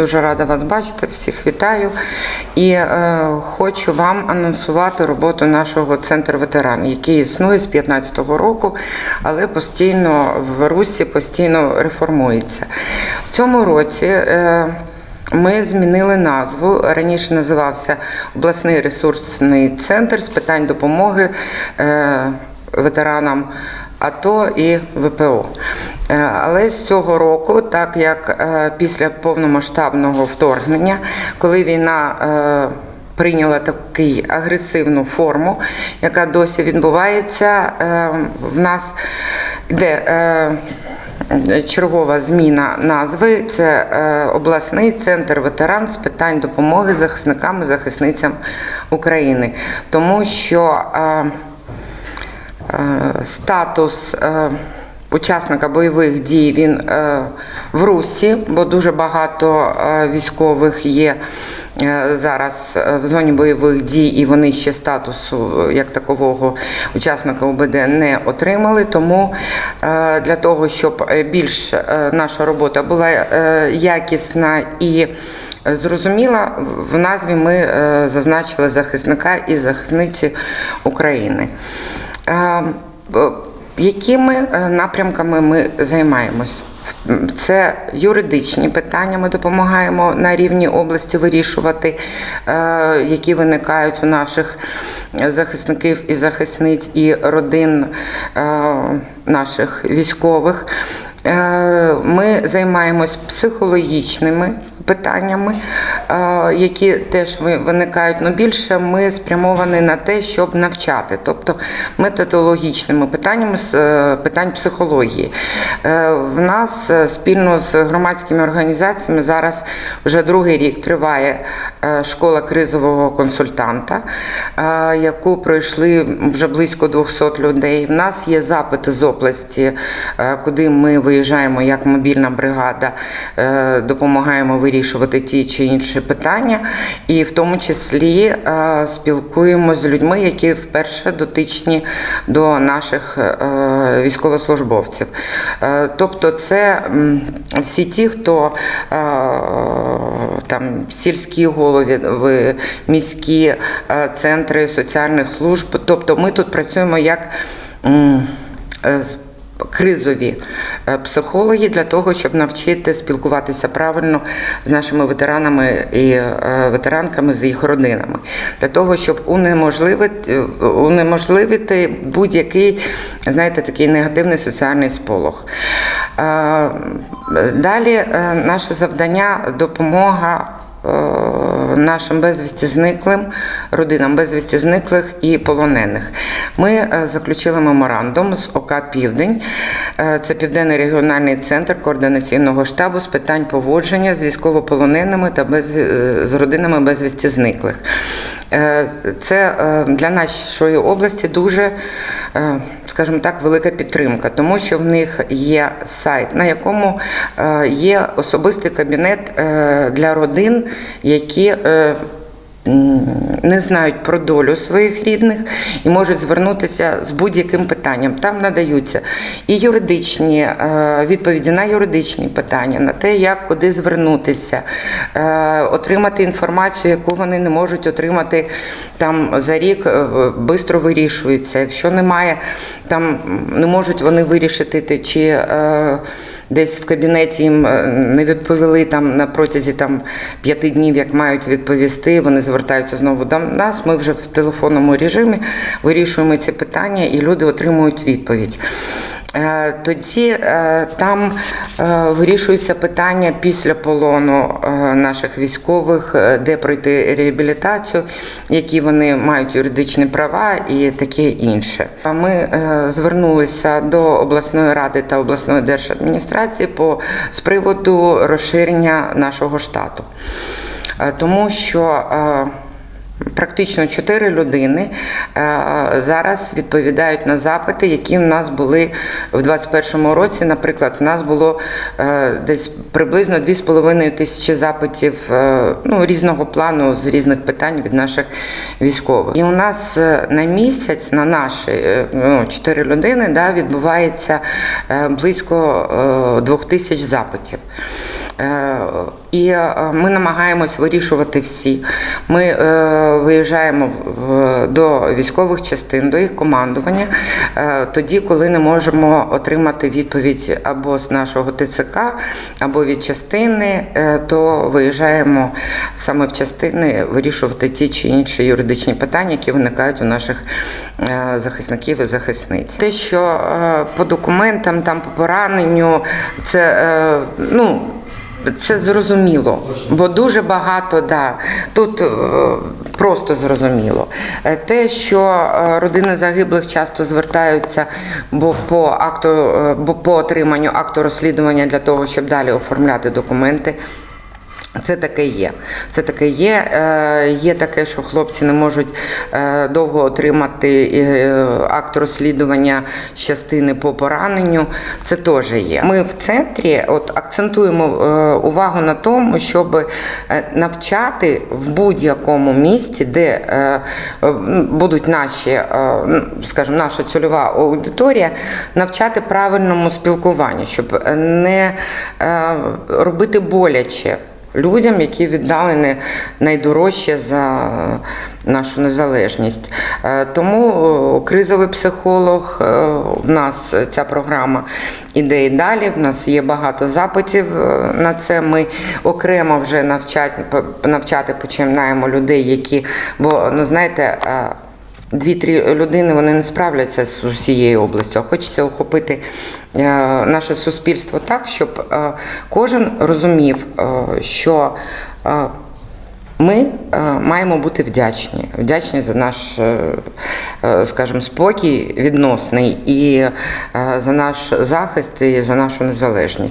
Дуже рада вас бачити, всіх вітаю. І е, хочу вам анонсувати роботу нашого центру ветеран, який існує з 2015 року, але постійно в Русі постійно реформується. В цьому році. Е, ми змінили назву. Раніше називався обласний ресурсний центр з питань допомоги е, ветеранам АТО і ВПО. Е, Але з цього року, так як е, після повномасштабного вторгнення, коли війна е, прийняла таку агресивну форму, яка досі відбувається, в нас йде. Чергова зміна назви це обласний центр ветеран з питань допомоги захисникам і захисницям України, тому що статус учасника бойових дій він е, в Русі, бо дуже багато е, військових є е, зараз в зоні бойових дій, і вони ще статусу як такового учасника УБД не отримали. Тому для того, щоб більш наша робота була якісна і Зрозуміла, в назві ми зазначили захисника і захисниці України. Якими е, напрямками ми займаємось? Це юридичні питання. Ми допомагаємо на рівні області вирішувати, е, які виникають у наших захисників і захисниць і родин е, наших військових. Е, Ми займаємось психологічними питаннями, е, які теж виникають. Ну більше ми спрямовані на те, щоб навчати, тобто методологічними питаннями з е, питань психології. В нас спільно з громадськими організаціями зараз вже другий рік триває школа кризового консультанта, яку пройшли вже близько 200 людей. В нас є запити з області, куди ми виїжджаємо як мобільна бригада, е, допомагаємо вирішувати ті чи інші питання, і в тому числі е, спілкуємося з людьми, які вперше дотичні до наших е, військовослужбовців. Тобто, це всі ті, хто там сільські голови, міські центри соціальних служб. Тобто, ми тут працюємо як. Е, кризові е, психологи для того, щоб навчити спілкуватися правильно з нашими ветеранами і е, ветеранками з їх родинами, для того, щоб унеможливити, унеможливити будь-який, знаєте, такий негативний соціальний сполох. Е, Далі е, наше завдання допомога е, нашим безвісті зниклим, родинам безвісті зниклих і полонених. Ми е, заключили меморандум з ОК Південь. Е, Це Південний регіональний центр координаційного штабу з питань поводження з військовополоненими та без, з родинами безвісті зниклих. Е, Це е, для нашої області дуже, е, скажімо так, велика підтримка, тому що в них є сайт, на якому е, є особистий кабінет е, для родин, які е, не знають про долю своїх рідних і можуть звернутися з будь-яким питанням. Там надаються і юридичні е, відповіді на юридичні питання, на те, як куди звернутися, е, отримати інформацію, яку вони не можуть отримати там за рік, швидко вирішується. Якщо немає, там не можуть вони вирішити чи. е, Десь в кабінеті їм е, не відповіли там на протязі там п'яти днів, як мають відповісти. Вони звертаються знову до нас. Ми вже в телефонному режимі вирішуємо ці питання, і люди отримують відповідь. Е, Тоді е, там е, вирішується питання після полону наших військових, де пройти реабілітацію, які вони мають юридичні права і таке інше. Ми звернулися до обласної ради та обласної держадміністрації по з приводу розширення нашого штату, тому що Практично чотири людини е, зараз відповідають на запити, які в нас були в 2021 році. Наприклад, в нас було е, десь приблизно 2,5 тисячі запитів е, ну, різного плану з різних питань від наших військових. І у нас на місяць на наші ну, людини да, відбувається близько двох тисяч запитів. Е, І е, ми намагаємось вирішувати всі. Ми е, виїжджаємо до військових частин, до їх командування, тоді, коли не можемо отримати відповідь або з нашого ТЦК, або від частини, то виїжджаємо саме в частини вирішувати ті чи інші юридичні питання, які виникають у наших захисників і захисниць. Те, що по документам, там по пораненню, це ну. Це зрозуміло, бо дуже багато, да, тут е, просто зрозуміло. Е, Те, що е, родини загиблих часто звертаються бо по акту, бо по отриманню акту розслідування для того, щоб далі оформляти документи. Це таке є. Це таке є. Е, Є таке, що хлопці не можуть е, довго отримати е, акт розслідування частини по пораненню. Це теж є. Ми в центрі от акцентуємо увагу на тому, щоб навчати в будь-якому місті, де будуть наші, скажімо, наша цільова аудиторія, навчати правильному спілкуванню, щоб не робити боляче людям, які віддали найдорожче за нашу незалежність. Е, Тому е, кризовий психолог е, в нас ця програма іде і далі. В нас є багато запитів на це. Ми окремо вже навчати, навчати починаємо людей, які, бо ну знаєте. Дві-три людини вони не справляться з усією областю. А хочеться охопити е, наше суспільство так, щоб е, кожен розумів, е, що ми маємо бути вдячні, вдячні за наш, скажімо, спокій відносний і за наш захист і за нашу незалежність.